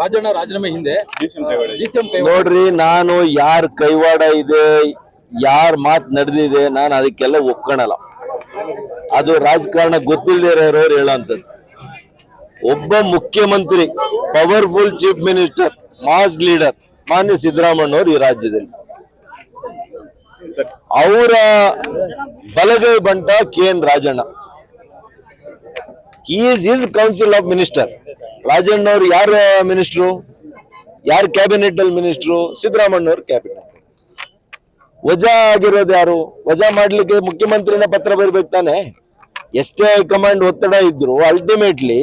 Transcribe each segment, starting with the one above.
ರಾಜಣ್ಣ ರಾಜೀನಾಮೆ ಹಿಂದೆ ನೋಡ್ರಿ ನಾನು ಯಾರ ಕೈವಾಡ ಇದೆ ಯಾರ ಮಾತ್ ನಡೆದಿದೆ ನಾನು ಅದಕ್ಕೆಲ್ಲ ಒಪ್ಕೊಳಲ್ಲ ಅದು ರಾಜಕಾರಣ ಗೊತ್ತಿಲ್ಲದೆ ಇರೋರು ಹೇಳೋಂಥದ್ದು. ಒಬ್ಬ ಮುಖ್ಯಮಂತ್ರಿ powerful chief minister mass leader ಮಾನ್ಯ ಸಿದ್ದರಾಮಣ್ಣವ್ರು ಈ ರಾಜ್ಯದಲ್ಲಿ. ಅವರ ಬಲಗೈ ಬಂಟ K N Rajanna. Is is council of minister Rajanna ಅವ್ರು ಯಾರ ಮಿನಿಸ್ಟ್ರು? ಯಾರ ಕ್ಯಾಬಿನೆಟ್ ಅಲ್ಲಿ ಮಿನಿಸ್ಟ್ರು? ಸಿದ್ದರಾಮಣ್ಣವ್ರ ಕ್ಯಾಬಿನೆಟ್. ವಜಾ ಆಗಿರೋದು ಯಾರು? ವಜಾ ಮಾಡ್ಲಿಕ್ಕೆ ಮುಖ್ಯಮಂತ್ರಿನ ಪತ್ರ ಬರಬೇಕು ತಾನೆ? ಎಷ್ಟೇ ಹೈಕಮಾಂಡ್ ಒತ್ತಡ ಇದ್ರು ಅಲ್ಟಿಮೇಟ್ಲಿ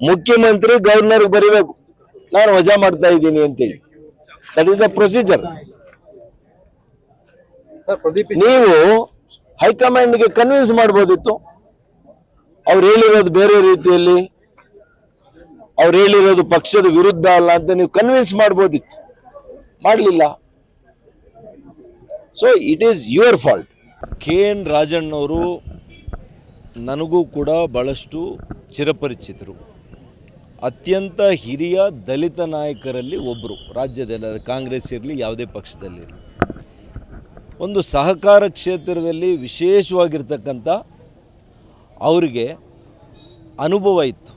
ಮುಖ್ಯಮಂತ್ರಿ ಗವರ್ನರ್ ಬರೀಬೇಕು. ನಾನು ವಜಾ ಮಾಡ್ತಾ ಇದ್ದೀನಿ ಅಂತೇಳಿ. ದಟ್ ಇಸ್ ದ ಪ್ರೊಸೀಜರ್ ನೀವು ಹೈಕಮಾಂಡ್ಗೆ ಕನ್ವಿನ್ಸ್ ಮಾಡ್ಬೋದಿತ್ತು. ಅವ್ರು ಹೇಳಿರೋದು ಬೇರೆ ರೀತಿಯಲ್ಲಿ. ಅವ್ರು ಹೇಳಿರೋದು ಪಕ್ಷದ ವಿರುದ್ಧ ಅಲ್ಲ ಅಂತ ನೀವು ಕನ್ವಿನ್ಸ್ ಮಾಡ್ಬೋದಿತ್ತು. ಮಾಡಲಿಲ್ಲ. So it is your fault K N ರಾಜಣ್ಣವರು ನನಗೂ ಕೂಡ ಭಾಳಷ್ಟು ಚಿರಪರಿಚಿತರು. ಅತ್ಯಂತ ಹಿರಿಯ ದಲಿತ ನಾಯಕರಲ್ಲಿ ಒಬ್ಬರು ರಾಜ್ಯದಲ್ಲಿ ಕಾಂಗ್ರೆಸ್ ಇರಲಿ, ಯಾವುದೇ ಪಕ್ಷದಲ್ಲಿರಲಿ ಒಂದು ಸಹಕಾರ ಕ್ಷೇತ್ರದಲ್ಲಿ ವಿಶೇಷವಾಗಿರ್ತಕ್ಕಂಥ ಅವರಿಗೆ ಅನುಭವ ಇತ್ತು.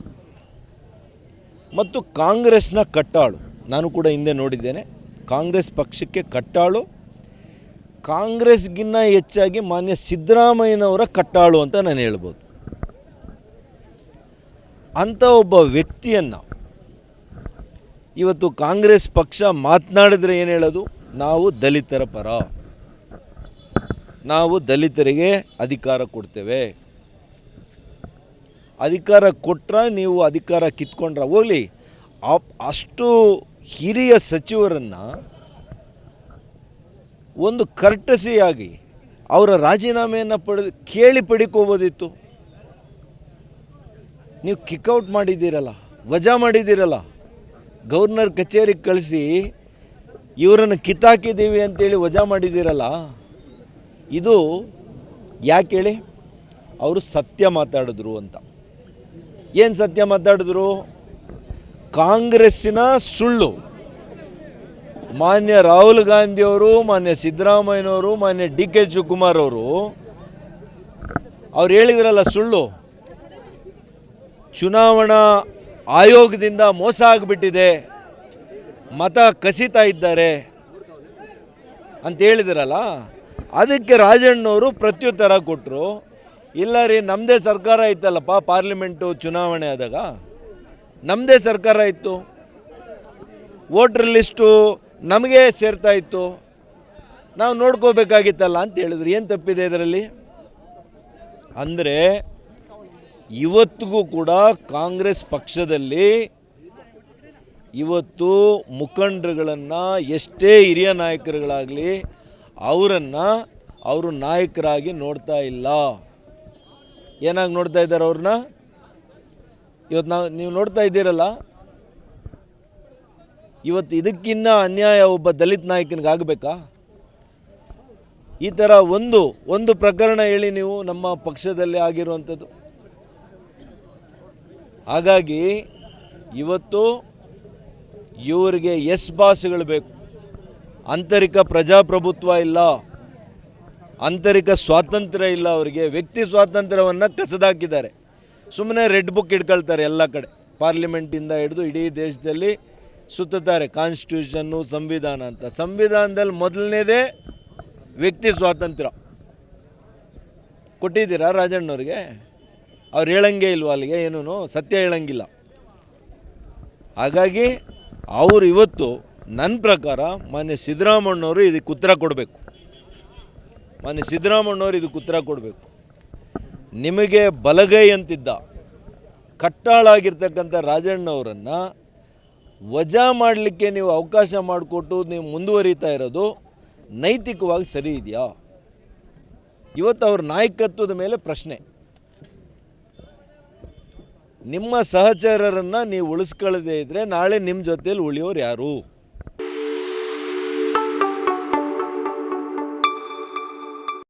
ಮತ್ತು ಕಾಂಗ್ರೆಸ್ನ ಕಟ್ಟಾಳು. ನಾನು ಕೂಡ ಹಿಂದೆ ನೋಡಿದ್ದೇನೆ. ಕಾಂಗ್ರೆಸ್ ಪಕ್ಷಕ್ಕೆ ಕಟ್ಟಾಳು. ಕಾಂಗ್ರೆಸ್ಗಿನ್ನ ಹೆಚ್ಚಾಗಿ ಮಾನ್ಯ ಸಿದ್ದರಾಮಯ್ಯನವರ ಕಟ್ಟಾಳು ಅಂತ ನಾನು ಹೇಳ್ಬೋದು. ಅಂಥ ಒಬ್ಬ ವ್ಯಕ್ತಿಯನ್ನು ಇವತ್ತು ಕಾಂಗ್ರೆಸ್ ಪಕ್ಷ ಮಾತನಾಡಿದ್ರೆ ಏನು ಹೇಳೋದು? ನಾವು ದಲಿತರ ಪರ. ನಾವು ದಲಿತರಿಗೆ ಅಧಿಕಾರ ಕೊಡ್ತೇವೆ. ಅಧಿಕಾರ ಕೊಟ್ರ ನೀವು ಅಧಿಕಾರ ಕಿತ್ಕೊಂಡ್ರೆ. ಹೋಗಲಿ ಅಷ್ಟು ಹಿರಿಯ ಸಚಿವರನ್ನು ಒಂದು ಕರ್ಟಸಿಯಾಗಿ ಅವರ ರಾಜೀನಾಮೆಯನ್ನು ಪಡೆದು ಕೇಳಿ ಪಡಿಕೋಬೋದಿತ್ತು. ನೀವು ಕಿಕ್ಔಟ್ ಮಾಡಿದ್ದೀರಲ್ಲ, ವಜಾ ಮಾಡಿದ್ದೀರಲ್ಲ, ಗವರ್ನರ್ ಕಚೇರಿಗೆ ಕಳಿಸಿ ಇವರನ್ನು ಕಿತ್ತಾಕಿದ್ದೀವಿ ಅಂತೇಳಿ ವಜಾ ಮಾಡಿದ್ದೀರಲ್ಲ, ಇದು ಯಾಕೆ ಹೇಳಿ? ಅವರು ಸತ್ಯ ಮಾತಾಡಿದ್ರು ಅಂತ. ಏನು ಸತ್ಯ ಮಾತಾಡಿದ್ರು? ಕಾಂಗ್ರೆಸ್ಸಿನ ಸುಳ್ಳು. ಮಾನ್ಯ ರಾಹುಲ್ ಗಾಂಧಿಯವರು ಮಾನ್ಯ ಸಿದ್ದರಾಮಯ್ಯನವರು, ಮಾನ್ಯ ಡಿ ಕೆ ಶಿವಕುಮಾರ್ ಅವರು, ಅವ್ರು ಹೇಳಿದ್ರಲ್ಲ ಸುಳ್ಳು. ಚುನಾವಣಾ ಆಯೋಗದಿಂದ ಮೋಸ ಆಗಿಬಿಟ್ಟಿದೆ. ಮತ ಕಸಿತಾ ಇದ್ದಾರೆ ಅಂತ ಹೇಳಿದ್ರಲ್ಲ, ಅದಕ್ಕೆ ರಾಜಣ್ಣವರು ಪ್ರತ್ಯುತ್ತರ ಕೊಟ್ಟರು ಇಲ್ಲ ರೀ ನಮ್ಮದೇ ಸರ್ಕಾರ ಇತ್ತಲ್ಲಪ್ಪ, ಪಾರ್ಲಿಮೆಂಟು ಚುನಾವಣೆ ಆದಾಗ. ನಮ್ಮದೇ ಸರ್ಕಾರ ಇತ್ತು. ವೋಟ್ರ್ ಲಿಸ್ಟು ನಮಗೆ ಸೇರ್ತಾ ಇತ್ತು. ನಾವು ನೋಡ್ಕೋಬೇಕಾಗಿತ್ತಲ್ಲ ಅಂತ ಹೇಳಿದ್ರು. ಏನು ತಪ್ಪಿದೆ ಇದರಲ್ಲಿ? ಅಂದರೆ, ಇವತ್ತಿಗೂ ಕೂಡ ಕಾಂಗ್ರೆಸ್ ಪಕ್ಷದಲ್ಲಿ ಇವತ್ತು ಮುಖಂಡರುಗಳನ್ನು, ಎಷ್ಟೇ ಹಿರಿಯ ನಾಯಕರುಗಳಾಗಲಿ, ಅವರನ್ನು ಅವರು ನಾಯಕರಾಗಿ ನೋಡ್ತಾ ಇಲ್ಲ. ಏನಾಗಿ ನೋಡ್ತಾ ಇದ್ದಾರೆ ಅವ್ರನ್ನ? ಇವತ್ತು ನಾವು ನೀವು ನೋಡ್ತಾ ಇದ್ದೀರಲ್ಲ? ಇವತ್ತು ಇದಕ್ಕಿನ್ನ ಅನ್ಯಾಯ ಒಬ್ಬ ದಲಿತ ನಾಯಕನಿಗಾಗಬೇಕಾ? ಈ ಥರ ಒಂದು ಒಂದು ಪ್ರಕರಣ ಹೇಳಿ ನೀವು ನಮ್ಮ ಪಕ್ಷದಲ್ಲಿ ಆಗಿರುವಂಥದ್ದು. ಹಾಗಾಗಿ ಇವತ್ತು ಇವರಿಗೆ ಎಸ್ ಬಾಸ್ಗಳು ಬೇಕು. ಆಂತರಿಕ ಪ್ರಜಾಪ್ರಭುತ್ವ ಇಲ್ಲ. ಆಂತರಿಕ ಸ್ವಾತಂತ್ರ್ಯ ಇಲ್ಲ ಅವರಿಗೆ, ವ್ಯಕ್ತಿ ಸ್ವಾತಂತ್ರ್ಯವನ್ನು ಕಸದಾಕಿದ್ದಾರೆ. ಸುಮ್ಮನೆ ರೆಡ್ ಬುಕ್ ಇಟ್ಕೊಳ್ತಾರೆ ಎಲ್ಲ ಕಡೆ. ಪಾರ್ಲಿಮೆಂಟಿಂದ ಹಿಡಿದು ಇಡೀ ದೇಶದಲ್ಲಿ ಸುತ್ತುತ್ತಾರೆ ಕಾನ್ಸ್ಟಿಟ್ಯೂಷನ್ನು, ಸಂವಿಧಾನ ಅಂತ. ಸಂವಿಧಾನದಲ್ಲಿ ಮೊದಲನೇದೇ ವ್ಯಕ್ತಿ ಸ್ವಾತಂತ್ರ್ಯ. ಕೊಟ್ಟಿದ್ದೀರಾ ರಾಜಣ್ಣವ್ರಿಗೆ? ಅವ್ರು ಹೇಳಂಗೆ ಇಲ್ವಾ ಅಲ್ಲಿಗೆ? ಏನೂ ಸತ್ಯ ಹೇಳಂಗಿಲ್ಲ. ಹಾಗಾಗಿ ಅವರು ಇವತ್ತು ನನ್ನ ಪ್ರಕಾರ ಮಾನ್ಯ ಸಿದ್ದರಾಮಣ್ಣವರು ಇದಕ್ಕೆ ಉತ್ತರ ಕೊಡಬೇಕು. ಮಾನ್ಯ ಸಿದ್ದರಾಮಣ್ಣವ್ರು ಇದಕ್ಕೆ ಉತ್ತರ ಕೊಡಬೇಕು. ನಿಮಗೆ ಬಲಗೈ ಅಂತಿದ್ದ ಕಟ್ಟಾಳಾಗಿರ್ತಕ್ಕಂಥ ರಾಜಣ್ಣವರನ್ನು ವಜಾ ಮಾಡಲಿಕ್ಕೆ ನೀವು ಅವಕಾಶ ಮಾಡಿಕೊಟ್ಟು ನೀವು ಮುಂದುವರಿತಾ ಇರೋದು ನೈತಿಕವಾಗಿ ಸರಿ ಇದೆಯಾ? ಇವತ್ತು ಅವ್ರ ನಾಯಕತ್ವದ ಮೇಲೆ ಪ್ರಶ್ನೆ. ನಿಮ್ಮ ಸಹಚರರನ್ನು ನೀವು ಉಳಿಸ್ಕೊಳ್ಳದೇ ಇದ್ದರೆ ನಾಳೆ ನಿಮ್ಮ ಜೊತೆಯಲ್ಲಿ ಉಳಿಯೋರು ಯಾರು?